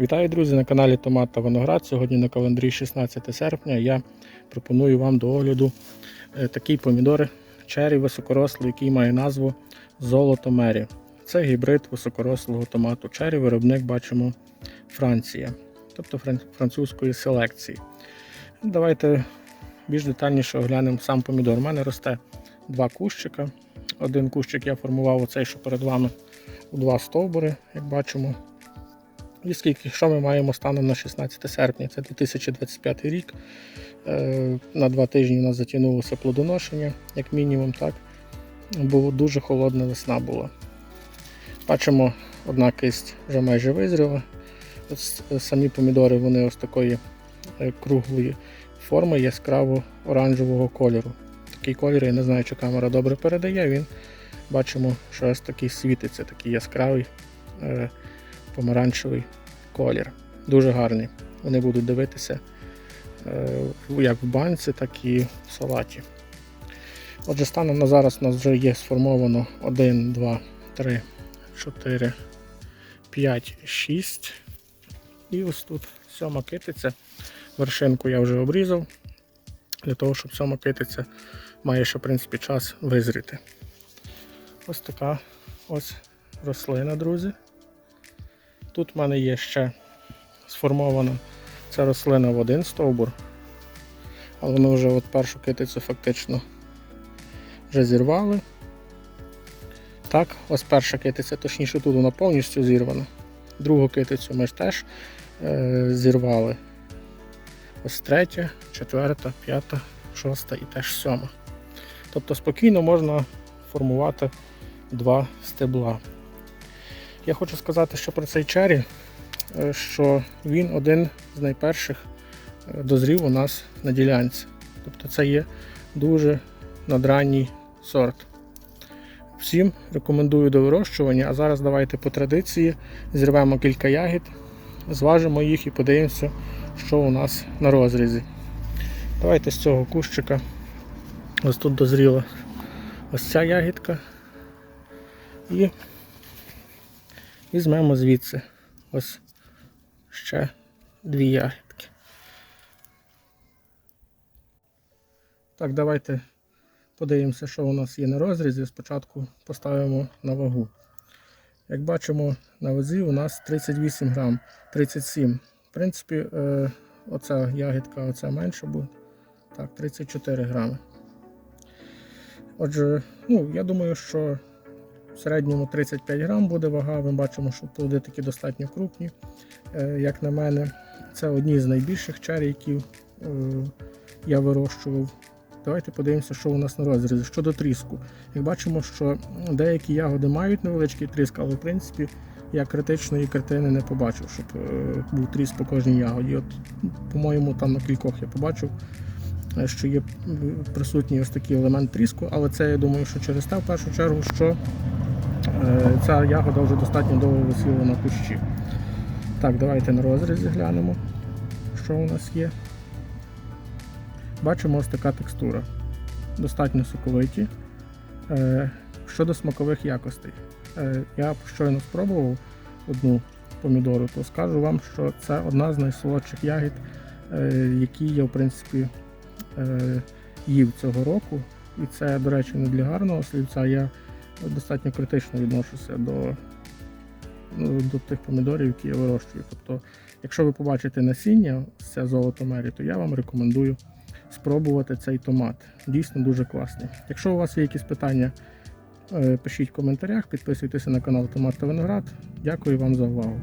Вітаю, друзі, на каналі Томат та Виноград. Сьогодні на календарі 16 серпня я пропоную вам до огляду е, такі помідори черрі високорослий, який має назву Золото Мері. Це гібрид високорослого томату черрі. Виробник бачимо Франція, тобто французької селекції. Давайте більш детальніше оглянемо сам помідор. У мене росте два кущика. Один кущик я формував оцей, що перед вами, у два стовбури, як бачимо. І скільки, що ми маємо станом на 16 серпня, це 2025 рік. Е, На два тижні у нас затягнулося плодоношення, як мінімум, так. Бо дуже холодна весна була. Бачимо, одна кисть вже майже визріла. Е, самі помідори вони ось такої е, круглої форми, яскраво оранжевого кольору. Такий колір, я не знаю, чи камера добре передає. Він бачимо, що ось такий світиться, такий яскравий. Помаранчевий колір. Дуже гарний. Вони будуть дивитися е, як в банці, так і в салаті. Отже, станом на зараз у нас вже є сформовано 1, 2, 3, 4, 5, 6. І ось тут сьома китиця. Вершинку я вже обрізав. Для того, щоб сьома китиця має ще в принципі час визріти. Ось така ось рослина, друзі. Тут в мене є ще сформована ця рослина в один стовбур, але ми вже от першу китицю фактично вже зірвали. Так, ось перша китиця, точніше тут вона повністю зірвана. Другу китицю ми ж теж е, зірвали. Ось третя, четверта, п'ята, шоста і теж сьома. Тобто спокійно можна формувати два стебла. Я хочу сказати, що про цей чері, е, що він один з найперших е, дозрів у нас на ділянці. Тобто це є дуже надранній сорт. Всім рекомендую до вирощування, а зараз давайте по традиції зірвемо кілька ягід, зважимо їх і подивимося, що у нас на розрізі. Давайте з цього кущика. Ось тут дозріла ось ця ягідка. І Візьмемо звідси ось ще дві ягідки. Так, давайте подивимося, що у нас є на розрізі. Спочатку поставимо на вагу. Як бачимо, на вазі у нас 38 грам, 37. В принципі, е, оця ягідка, оця менша буде. Так, 34 грами. Отже, ну, я думаю, що в середньому 35 грам буде вага. Ми бачимо, що плоди такі достатньо крупні. Е, Як на мене, це одні з найбільших чері, які е, я вирощував. Давайте подивимося, що у нас на розрізі. Щодо тріску. Як бачимо, що деякі ягоди мають невеличкий тріск, але в принципі я критичної картини не побачив, щоб е, був тріск по кожній ягоді. От, по-моєму, там на кількох я побачив, що є присутній ось такий елемент тріску, але це я думаю, що через те в першу чергу, що Ця ягода вже достатньо довго висіла на кущі. Так, давайте на розрізі глянемо, що у нас є. Бачимо ось така текстура. Достатньо соковиті. Е, Щодо смакових якостей, Е, я щойно спробував одну помідору, то скажу вам, що це одна з найсолодших ягід, е, які я в принципі е, їв цього року. І це, до речі, не для гарного слівця. Я достатньо критично відношуся до, ну, до тих помідорів, які я вирощую. Тобто, якщо ви побачите насіння, це золото мері, то я вам рекомендую спробувати цей томат. Дійсно дуже класний. Якщо у вас є якісь питання, е, пишіть в коментарях, підписуйтеся на канал Томат та Виноград. Дякую вам за увагу.